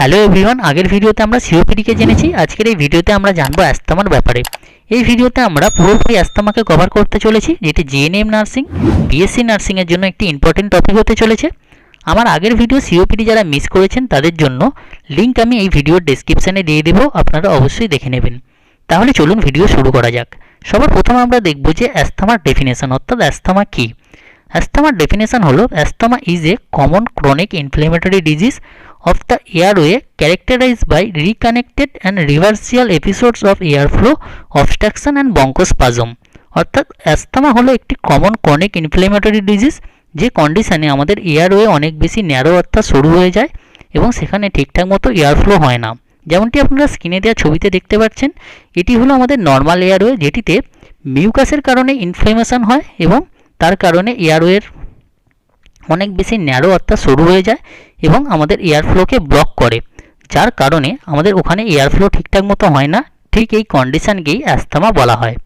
Hello everyone আগের ভিডিওতে আমরা সিওপিডিকে জেনেছি, আজকের এই ভিডিওতে আমরা জানব অ্যাস্তামার ব্যাপারে। এই ভিডিওতে আমরা পুরোপুরি অ্যাস্তামাকে কভার করতে চলেছি, যেটি জিএনএম নার্সিং বিএসসি নার্সিংয়ের জন্য একটি ইম্পর্টেন্ট টপিক হতে চলেছে। আমার আগের ভিডিও সিওপিডি যারা মিস করেছেন, তাদের জন্য লিঙ্ক আমি এই ভিডিওর ডেসক্রিপশানে দিয়ে দেবো, আপনারা অবশ্যই দেখে নেবেন। তাহলে চলুন ভিডিও শুরু করা যাক। সবার প্রথমে আমরা দেখব যে অ্যাস্থামার ডেফিনেশন অর্থাৎ অ্যাস্থামা কী? অ্যাস্থামার ডেফিনেশন হলো, asthma is a common chronic inflammatory disease of of the airway characterized by reconnected and reversial episodes of airflow, obstruction and bronchospasm. অর্থাৎ অ্যাস্থামা হলো একটি কমন ক্রনিক ইনফ্লেমেটরি ডিজিজ যে কন্ডিশনে আমাদের এয়ারওয়ে অনেক বেশি ন্যারো অর্থাৎ সরু হয়ে যায় এবং সেখানে ঠিকঠাক মতো এয়ারফ্লো হয় না। যেমনটি আপনারা স্ক্রিনে দেওয়া ছবিতে দেখতে পাচ্ছেন, এটি হলো আমাদের নর্মাল এয়ারওয়ে যেটিতে মিউকাসের কারণে ইনফ্লেমেশন হয় এবং তার কারণে এয়ারওয়ের অনেক বেশি ন্যারো অর্থাৎ সরু হয়ে যায় এবং আমাদের এয়ারফ্লোকে ব্লক করে। যার কারণে আমাদের ওখানে এয়ারফ্লো ঠিকঠাক মতো হয় না, ঠিক এই কন্ডিশনকেই অ্যাস্থমা বলা হয়।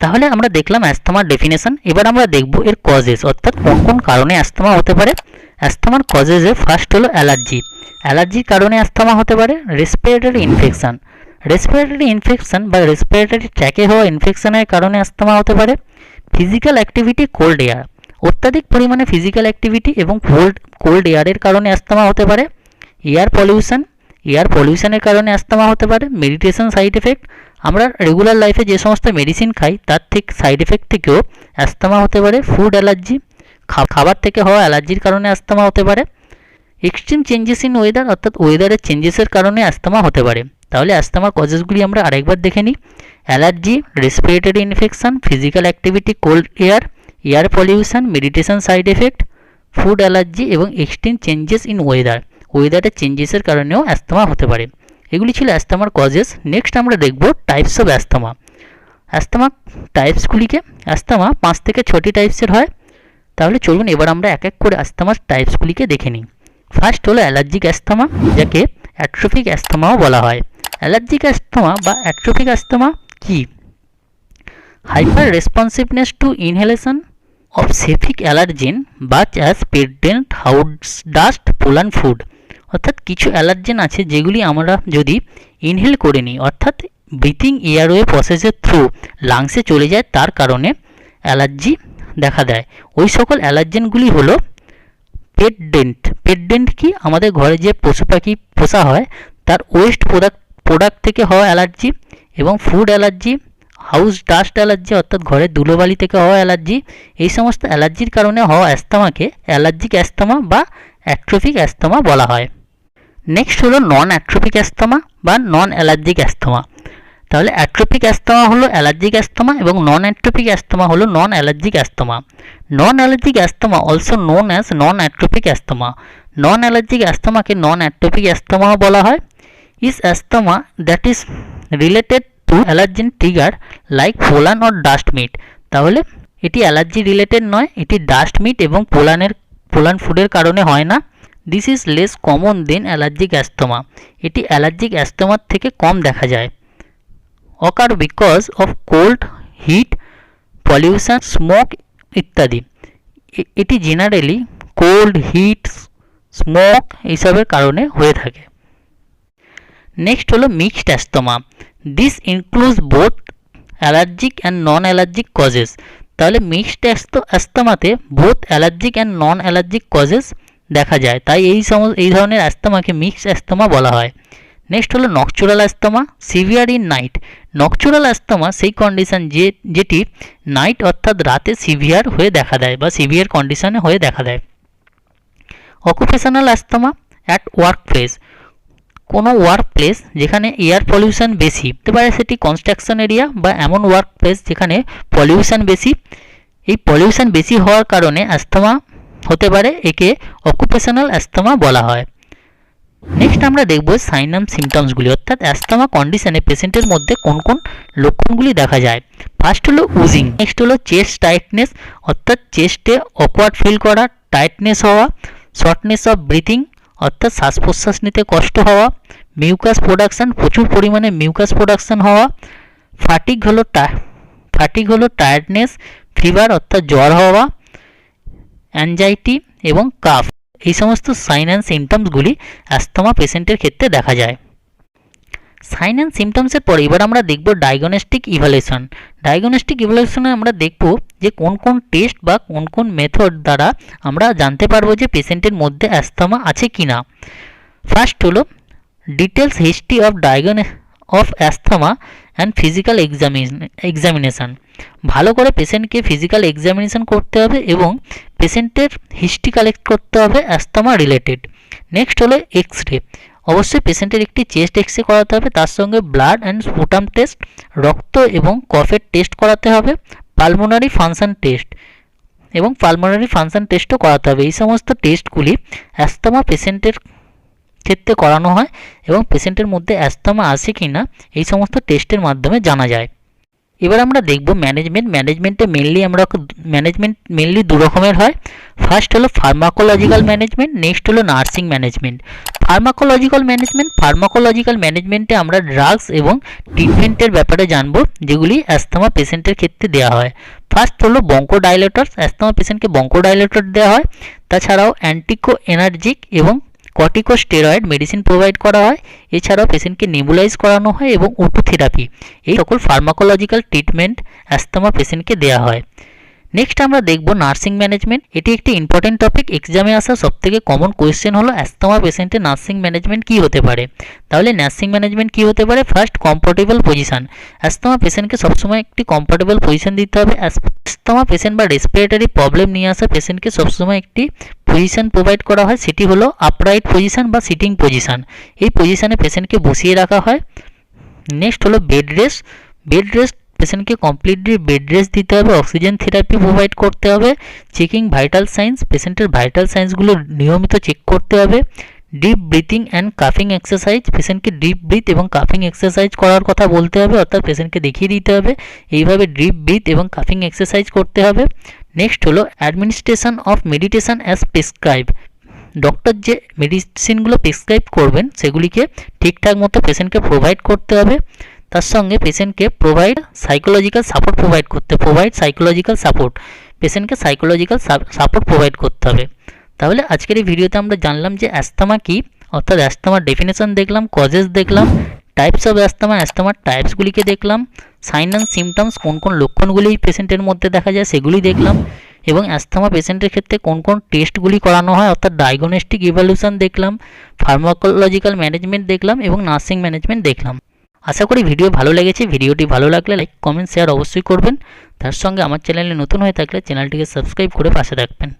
তাহলে আমরা দেখলাম অ্যাস্থমার ডেফিনেশন এবার আমরা দেখব এর কজেস অর্থাৎ কোন কোন কারণে অ্যাস্থমা হতে পারে। অ্যাস্থমার কজেসে ফার্স্ট হলো অ্যালার্জি অ্যালার্জির কারণে অ্যাস্থমা হতে পারে রেসপিরেটরি ইনফেকশান রেসপিরেটরি ইনফেকশান বা রেসপিরেটরি ট্র্যাকে হওয়া ইনফেকশনের কারণে অ্যাস্থমা হতে পারে। ফিজিক্যাল অ্যাক্টিভিটি কোল্ড এয়ার অত্যাধিক পরিমাণে ফিজিক্যাল অ্যাক্টিভিটি এবং কোল্ড কোল্ড এয়ারের কারণে অ্যাস্তমা হতে পারে। এয়ার পলিউশন এয়ার পলিউশনের কারণে অ্যাস্তমা হতে পারে। মেডিটেশন সাইড এফেক্ট আমরা রেগুলার লাইফে যে সমস্ত মেডিসিন খাই, তার থেকে সাইড এফেক্ট থেকেও অ্যাস্তমা হতে পারে। ফুড অ্যালার্জি খাবার থেকে হওয়া অ্যালার্জির কারণে অ্যাস্তমা হতে পারে। এক্সট্রিম চেঞ্জেস ইন ওয়েদার অর্থাৎ ওয়েদারের চেঞ্জেসের কারণে অ্যাস্তমা হতে পারে। তাহলে অ্যাস্তমার কজেসগুলি আমরা আরেকবার দেখে নিই। Allergy respiratory infection physical activity cold air air pollution medication side effect food allergy এবং এক্সট্রিম চেঞ্জেস ইন ওয়েদার ওয়েদারের চেঞ্জেসের কারণেও অ্যাস্তমা হতে পারে। এগুলি ছিল অ্যাস্তমার কজেস নেক্সট আমরা দেখব টাইপস অফ অ্যাস্তমা অ্যাস্তমা টাইপসগুলিকে অ্যাস্তমা পাঁচ থেকে ছটি টাইপসের হয়। তাহলে চলুন এবার আমরা এক এক করে অ্যাস্তমার টাইপসগুলিকে দেখে নিই। ফার্স্ট হলো অ্যালার্জিক অ্যাস্তমা যাকে অ্যাট্রোফিক অ্যাস্তমাও বলা হয়। অ্যালার্জিক অ্যাস্তমা বা atopic asthma key? Hyper responsiveness to inhalation of specific allergen such as পেডেন্ট হাউস ডাস্ট পোলান ফুড। অর্থাৎ কিছু অ্যালার্জেন আছে যেগুলি আমরা যদি ইনহেল করে নিই, অর্থাৎ ব্রিথিং এয়ারওয়ে প্রসেসের থ্রু লাংসে চলে যায়, তার কারণে অ্যালার্জি দেখা দেয়। ওই সকল অ্যালার্জেনগুলি হলো পেডডেন্ট পেডডেন্ট কি? আমাদের ঘরে যে পশু পাখি পোষা হয়, তার ওয়েস্ট প্রোডাক্ট প্রোডাক্ট থেকে হওয়া অ্যালার্জি এবং food allergy house dust allergy অর্থাৎ ঘরের ধুলোবালি থেকে হওয়া অ্যালার্জি এই সমস্ত অ্যালার্জির কারণে হওয়া অ্যাস্তমাকে অ্যালার্জিক অ্যাস্তমা বা অ্যাট্রোফিক অ্যাস্তমা বলা হয়। নেক্সট হলো নন অ্যাট্রোফিক অ্যাস্তমা বা নন অ্যালার্জিক অ্যাস্তমা তাহলে অ্যাট্রোফিক অ্যাস্তমা হলো অ্যালার্জিক অ্যাস্তমা এবং নন অ্যাট্রোফিক অ্যাস্তমা হলো non allergic asthma non allergic asthma also known as non atopic asthma non allergic অ্যাস্তমাকে non atopic অ্যাস্তমাও বলা হয়। Is asthma that is related to allergen trigger like pollen or dust mite তাহলে এটি allergy related নয়, এটি dust meet এবং পোলানের Pollan ফুডের কারণে হয় না। This is less common than allergic asthma এটি অ্যালার্জিক অ্যাস্তমার থেকে কম দেখা যায়। Occur because of cold heat pollution smoke ইত্যাদি। এটি জেনারেলি কোল্ড হিট স্মোক এইসবের কারণে হয়ে থাকে। নেক্সট হলো mixed asthma this includes both allergic and non allergic causes তাহলে mixed অ্যাস্তমাতে both allergic and non allergic causes দেখা যায়। তাই এই সম এই ধরনের অ্যাস্তমাকে মিক্সড অ্যাস্তমা বলা হয়। নেক্সট হলো nocturnal asthma severe in night nocturnal asthma সেই কন্ডিশন যে যেটি নাইট অর্থাৎ রাতে সিভিয়ার হয়ে দেখা দেয় বা সিভিয়ার কন্ডিশনে হয়ে দেখা দেয়। Occupational asthma at work place কোনো ওয়ার্ক প্লেস যেখানে এয়ার পলিউশন বেশি, হতে পারে সেটি কনস্ট্রাকশন এরিয়া বা এমন ওয়ার্ক প্লেস যেখানে পলিউশন বেশি। এই পলিউশন বেশি হওয়ার কারণে অ্যাস্তমা হতে পারে, একে অকুপেশনাল অ্যাস্থমা বলা হয়। নেক্সট আমরা দেখব সাইনাম সিমটমসগুলি অর্থাৎ অ্যাস্তমা কন্ডিশনে পেশেন্টের মধ্যে কোন কোন লক্ষণগুলি দেখা যায়। ফার্স্ট হলো উজিং নেক্সট হলো চেস্ট টাইটনেস অর্থাৎ চেস্টে অকওয়ার্ড ফিল করা টাইটনেস হওয়া শর্টনেস অফ ব্রিথিং অর্থাৎ শ্বাস প্রশ্বাস নিতে কষ্ট হওয়া মিউকাস প্রোডাকশান প্রচুর পরিমাণে মিউকাস প্রোডাকশান হওয়া ফাটিক হলো টা ফাটিক হলো টায়ার্ডনেস ফিভার অর্থাৎ জ্বর হওয়া অ্যাংজাইটি এবং কাফ এই সমস্ত সাইন অ্যান্ড সিমটমসগুলি অ্যাস্তমা পেশেন্টের ক্ষেত্রে দেখা যায়। সাইন অ্যান্ড সিমটমসের পরে এবার আমরা দেখব ডায়াগনস্টিক ইভ্যালুয়েশন ডায়াগনস্টিক ইভ্যালুয়েশনে আমরা দেখব যে কোন কোন টেস্ট বা কোন কোন মেথড দ্বারা আমরা জানতে পারব যে পেশেন্টের মধ্যে অ্যাস্থমা আছে কি না ফার্স্ট হলো details history of diagnosis of asthma and physical examination ভালো করে পেশেন্টকে ফিজিক্যাল এক্সামিনেশান করতে হবে এবং পেশেন্টের হিস্ট্রি কালেক্ট করতে হবে অ্যাস্থমা রিলেটেড নেক্সট হলো এক্স রে অবশ্যই পেশেন্টের একটি চেস্ট এক্স রে করাতে হবে, তার সঙ্গে ব্লাড অ্যান্ড স্পুটাম টেস্ট রক্ত এবং কফের টেস্ট করাতে হবে পালমোনারি ফাংশন টেস্ট এবং পালমোনারি ফাংশন টেস্টও করাতে হবে। এই সমস্ত টেস্টগুলি অ্যাস্তমা পেশেন্টের ক্ষেত্রে করানো হয় এবং পেশেন্টের মধ্যে অ্যাস্তমা আছে কি না এই সমস্ত টেস্টের মাধ্যমে জানা যায়। এবার আমরা দেখব ম্যানেজমেন্ট ম্যানেজমেন্টে মেনলি আমরা ম্যানেজমেন্ট মেনলি দু রকমের হয়। ফার্স্ট হলো ফার্মাকোলজিক্যাল ম্যানেজমেন্ট নেক্সট হলো nursing management pharmacological management pharmacological ম্যানেজমেন্টে আমরা ড্রাগস এবং ট্রিটমেন্টের ব্যাপারে জানব, যেগুলি অ্যাস্তমা পেশেন্টের ক্ষেত্রে দেওয়া হয়। ফার্স্ট হলো বঙ্কোডাইলেটর অ্যাস্তমা পেশেন্টকে বঙ্কোডাইলেটর দেওয়া হয়। তাছাড়াও অ্যান্টিকো এনার্জিক এবং কর্টিকোস্টেরয়েড মেডিসিন প্রোভাইড করা হয়। এছাড়াও পেশেন্টকে নেবুলাইজ করানো হয় এবং ওটোথেরাপি এই সকল ফার্মাকোলজিক্যাল ট্রিটমেন্ট অ্যাস্তমা পেশেন্টকে দেওয়া হয়। নেক্সট আমরা দেখব নার্সিং ম্যানেজমেন্ট এটি একটি ইম্পর্টেন্ট টপিক এক্সামে আসা সবথেকে কমন কোয়েশ্চেন হলো অ্যাস্তমা পেশেন্টের নার্সিং ম্যানেজমেন্ট কী হতে পারে? তাহলে নার্সিং ম্যানেজমেন্ট কী হতে পারে? ফার্স্ট কমফোর্টেবল পজিশন অ্যাস্তমা পেশেন্টকে সবসময় একটি কমফোর্টেবল পজিশন দিতে হবে। অ্যাস্তমা পেশেন্ট বা রেসপিরেটরি প্রবলেম নিয়ে আসা পেশেন্টকে সবসময় একটি পজিশন প্রোভাইড করা হয়। সেটি হলো আপরাইট পজিশন বা সিটিং পজিশন এই পজিশনে পেশেন্টকে বসিয়ে রাখা হয়। নেক্সট হলো বেড রেস্ট বেড রেস্ট পেশেন্টকে কমপ্লিটলি বেড রেস্ট দিতে হবে অক্সিজেন থেরাপি প্রোভাইড করতে হবে চেকিং ভাইটাল সাইন্স পেশেন্টের ভাইটাল সাইন্সগুলো নিয়মিত চেক করতে হবে ডিপ ব্রিথিং অ্যান্ড কাফিং এক্সারসাইজ পেশেন্টকে ডিপ ব্রিথ এবং কাফিং এক্সারসাইজ করার কথা বলতে হবে, অর্থাৎ পেশেন্টকে দেখিয়ে দিতে হবে, এইভাবে ডিপ ব্রিথ এবং কাফিং এক্সারসাইজ করতে হবে। নেক্সট হলো administration of medication as prescribe doctor যে মেডিসিনগুলো প্রেসক্রাইব করবেন, সেগুলিকে ঠিকঠাক মতো পেশেন্টকে প্রোভাইড করতে হবে। তার সঙ্গে পেশেন্টকে প্রোভাইড সাইকোলজিক্যাল সাপোর্ট প্রোভাইড করতে প্রোভাইড সাইকোলজিক্যাল সাপোর্ট পেশেন্টকে সাইকোলজিক্যাল সাপোর্ট প্রোভাইড করতে হবে। তাহলে আজকের এই ভিডিওতে আমরা জানলাম যে অ্যাস্তমা কী, অর্থাৎ অ্যাস্তমার ডেফিনেশন দেখলাম কজেস দেখলাম টাইপস অফ অ্যাস্তমা অ্যাস্তমার টাইপসগুলিকে দেখলাম সাইন অ্যান্ড সিমটমস কোন কোন লক্ষণগুলি পেশেন্টের মধ্যে দেখা যায় সেগুলি দেখলাম, এবং অ্যাস্তমা পেশেন্টের ক্ষেত্রে কোন কোন টেস্টগুলি করানো হয়, অর্থাৎ ডায়াগনস্টিক ইভ্যালুশন দেখলাম ফার্মাকোলজিক্যাল ম্যানেজমেন্ট দেখলাম, এবং নার্সিং ম্যানেজমেন্ট দেখলাম। আশা করি ভিডিও ভালো লেগেছে। ভিডিওটি ভালো লাগলে লাইক কমেন্ট শেয়ার অবশ্যই করবেন। তার সঙ্গে আমার চ্যানেলে নতুন হয়ে থাকলে চ্যানেলটিকে সাবস্ক্রাইব করে পাশে রাখবেন